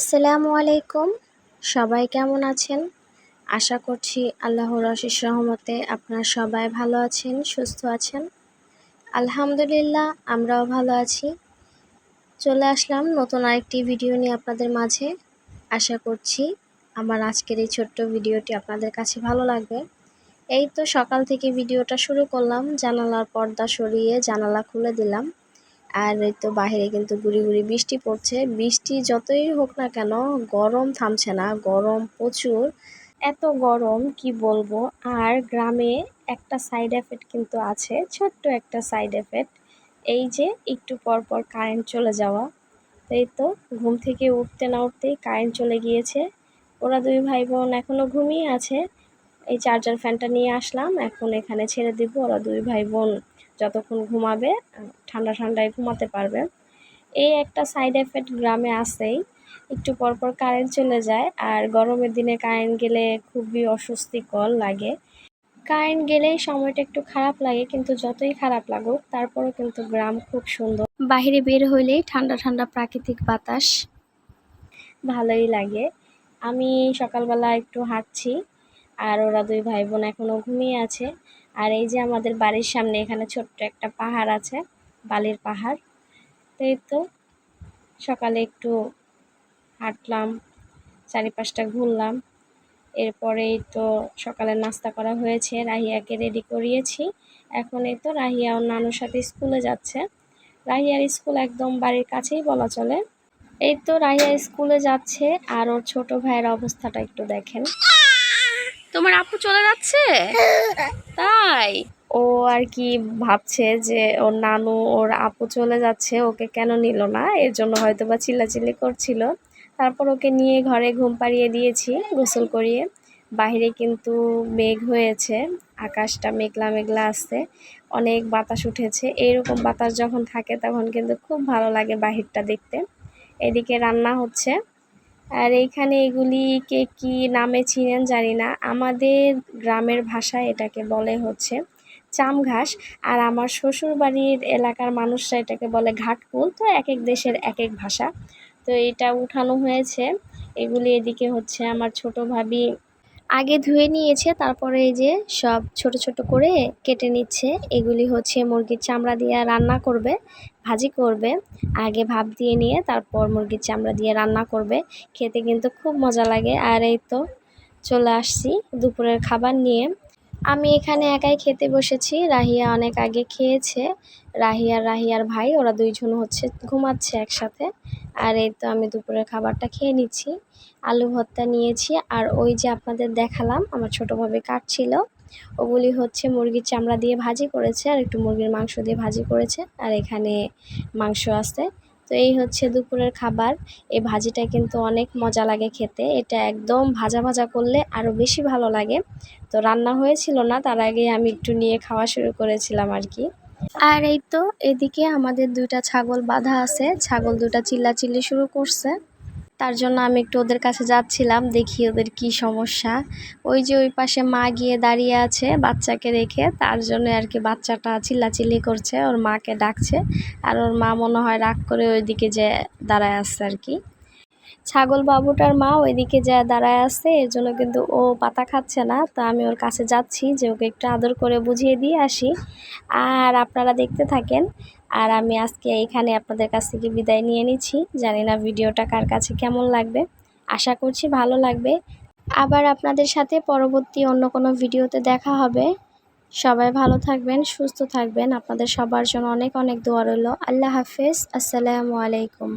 আসসালামু আলাইকুম। সবাই কেমন আছেন? আশা করছি আল্লাহর অশেষ রহমতে আপনারা সবাই ভালো আছেন, সুস্থ আছেন। আলহামদুলিল্লাহ, আমরাও ভালো আছি। চলে আসলাম নতুন আরেকটি ভিডিও নিয়ে আপনাদের মাঝে। আশা করছি আমার আজকের এই ছোট্ট ভিডিওটি আপনাদের কাছে ভালো লাগবে। এই তো সকাল থেকে ভিডিওটা শুরু করলাম, জানালার পর্দা সরিয়ে জানালা খুলে দিলাম। আর এই তো বাহিরে কিন্তু গুড়ি গুড়ি বৃষ্টি পড়ছে। বৃষ্টি যতই হোক না কেন, গরম থামছে না, গরম প্রচুর। এত গরম, কি বলব? আর গ্রামে একটা সাইড এফেক্ট কিন্তু আছে, ছোট্ট একটা সাইড এফেক্ট এই যে একটু পর পর কারেন্ট চলে যাওয়া। এই তো ঘুম থেকে উঠতে না উঠতেই কারেন্ট চলে গিয়েছে। ওরা দুই ভাই বোন এখনও ঘুমিয়ে আছে। এই চার্জার ফ্যানটা নিয়ে আসলাম, এখন এখানে ছেড়ে দিব। ওরা দুই ভাই বোন যতক্ষণ ঘুমাবে, ঠান্ডা ঠান্ডায় ঘুমাতে পারবে। এই একটা সাইড এফেক্ট গ্রামে আসেই একটু পরপর কারেন্ট চলে যায়, আর গরমের দিনে কারেন্ট গেলে খুবই অস্বস্তিকর লাগে। কারেন্ট গেলেই সময়টা একটু খারাপ লাগে, কিন্তু যতই খারাপ লাগুক, তারপরও কিন্তু গ্রাম খুব সুন্দর। বাহিরে বের হইলেই ঠান্ডা ঠান্ডা প্রাকৃতিক বাতাস ভালোই লাগে। আমি সকালবেলা একটু হাঁটছি, আর ওরা দুই ভাই বোন এখনও ঘুমিয়ে আছে। আর এই যে আমাদের বাড়ির সামনে এখানে ছোট্ট একটা পাহাড় আছে, বালির পাহাড়। তো এই তো সকালে একটু হাঁটলাম, চারিপাশটা ঘুরলাম। এরপরেই তো সকালে নাস্তা করা হয়েছে, রাহিয়াকে রেডি করিয়েছি। এখন এই তো রাহিয়া ওর নানুর সাথে স্কুলে যাচ্ছে। রাহিয়ার স্কুল একদম বাড়ির কাছেই বলা চলে। এই তো রাহিয়া স্কুলে যাচ্ছে আর ওর ছোট ভাইয়ের অবস্থাটা একটু দেখেন। তোমার আপু চলে যাচ্ছে? তাই? ও আর কি ভাবছে যে ওর নানু, ওর আপু চলে যাচ্ছে, ওকে কেন নিল না? এর জন্য হয়তো বা চিল্লাচিল্লি করছিল। তারপর ওকে নিয়ে ঘরে ঘুম পাড়িয়ে দিয়েছি, গোসল করিয়ে। বাহিরে কিন্তু মেঘ হয়েছে, আকাশটা মেঘলা মেঘলা আসছে, অনেক বাতাস উঠেছে। এইরকম বাতাস যখন থাকে তখন কিন্তু খুব ভালো লাগে বাহিরটা দেখতে। এদিকে রান্না হচ্ছে। আর এইখানে এগুলিকে কি নামে চিনেন জানি না। আমাদের গ্রামের ভাষায় এটাকে বলে হচ্ছে চাম ঘাস আর আমার শ্বশুর বাড়ির এলাকার মানুষরা এটাকে বলে ঘাটকুল। তো এক এক দেশের এক এক ভাষা। তো এটা উঠানো হয়েছে। এগুলি এদিকে হচ্ছে আমার ছোট ভাবি আগে ধুয়ে নিয়েছে, তারপরে এই যে সব ছোট ছোট করে কেটে নিচ্ছে। এগুলি হচ্ছে মুরগির চামড়া দিয়ে রান্না করবে, ভাজি করবে, আগে ভাপ দিয়ে নিয়ে তারপর মুরগির চামড়া দিয়ে রান্না করবে। খেতে কিন্তু খুব মজা লাগে। আর এই তো চলে আসছি দুপুরের খাবার নিয়ে। আমি এখানে একাই খেতে বসেছি। রাহিয়া অনেক আগে খেয়েছে। রাহিয়ার রাহিয়ার ভাই, ওরা দুইজন হচ্ছে, ঘুমাচ্ছে একসাথে। আর এই তো আমি দুপুরের খাবারটা খেয়ে নিচ্ছি। আলু ভর্তা নিয়েছি আর ওই যে আপনাদের দেখালাম, আমার ছোটোভাবে কাটছিল। ওগুলি হচ্ছে মুরগির চামড়া দিয়ে ভাজি করেছে আর একটু মুরগির মাংস দিয়ে ভাজি করেছে আর এখানে মাংস আছে। তো এই হচ্ছে দুপুরের খাবার। এই ভাজিটা কিন্তু অনেক মজা লাগে খেতে। এটা একদম ভাজা ভাজা করলে আরও বেশি ভালো লাগে। তো রান্না হয়েছিল না, তার আগে আমি একটু নিয়ে খাওয়া শুরু করেছিলাম আর কি। আর এই তো, এদিকে আমাদের দুইটা ছাগল বাঁধা আছে। ছাগল দুটা চিল্লাচিল্লি শুরু করছে। তার জন্য আমি একটু ওদের কাছে যাচ্ছিলাম, দেখি ওদের কি সমস্যা। ওই যে ওই পাশে মা গিয়ে দাঁড়িয়ে আছে বাচ্চাকে রেখে, তার জন্য আর কি বাচ্চাটা চিল্লাচিল্লি করছে, ওর মাকে ডাকছে। আর ওর মা মনে হয় রাগ করে ওইদিকে যে দাঁড়ায় আসছে আর কি। ছাগল বাবুটার মা ওইদিকে যা দাঁড়ায় আছে, এর জন্য কিন্তু ও পাতা খাচ্ছে না। তো আমি ওর কাছে যাচ্ছি যে ওকে একটু আদর করে বুঝিয়ে দিয়ে আসি। আর আপনারা দেখতে থাকেন। আর আমি আজকে এইখানে আপনাদের কাছ থেকে বিদায় নিয়ে নিচ্ছি। জানি না ভিডিওটা কার কাছে কেমন লাগবে। আশা করছি ভালো লাগবে। আবার আপনাদের সাথে পরবর্তী অন্য কোনো ভিডিওতে দেখা হবে। সবাই ভালো থাকবেন, সুস্থ থাকবেন। আপনাদের সবার জন্য অনেক অনেক দোয়া রইল। আল্লাহ হাফেজ। আসসালামু আলাইকুম।